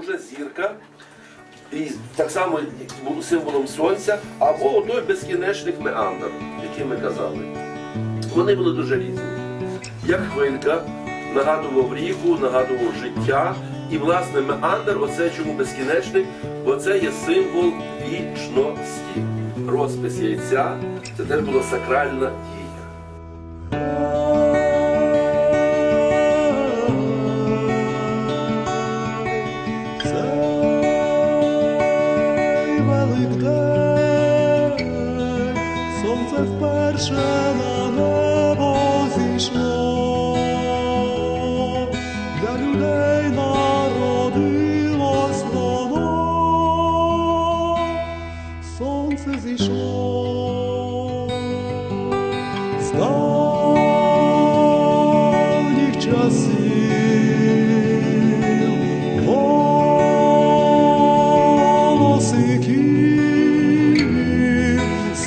вже зірка, і так само символом сонця, або той безкінечних меандр, який ми казали. Вони були дуже різні. Як хвилька нагадував ріку, нагадував життя. І, власне, меандр, оце чому безкінечний, бо це є символ вічності. Розпис яйця це теж була сакральна дія. Słońce w persze na niebo ziszło, dla ludzi narodilo slono. Słońce ziszło, z.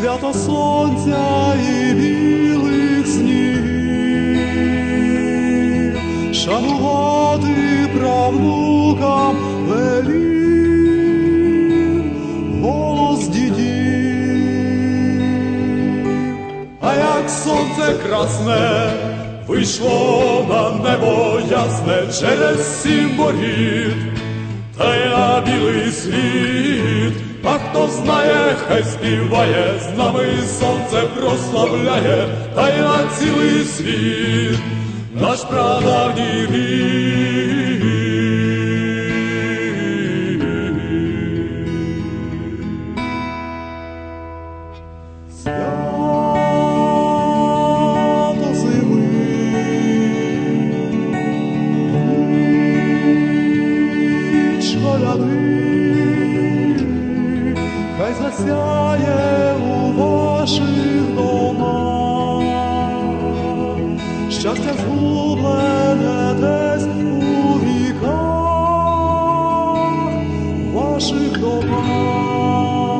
свято сонця і білих снігів, шанувати правнукам велів голос дідів. А як сонце красне вийшло на небо ясне через сім боріт, та на білий світ, а хто знає, хай співає, з нами сонце прославляє, та й на цілий світ наш прадавній рід. Свято зими, ніч коляди, хай засяє у ваших домах, щастя згублене десь у віках, ваших домах.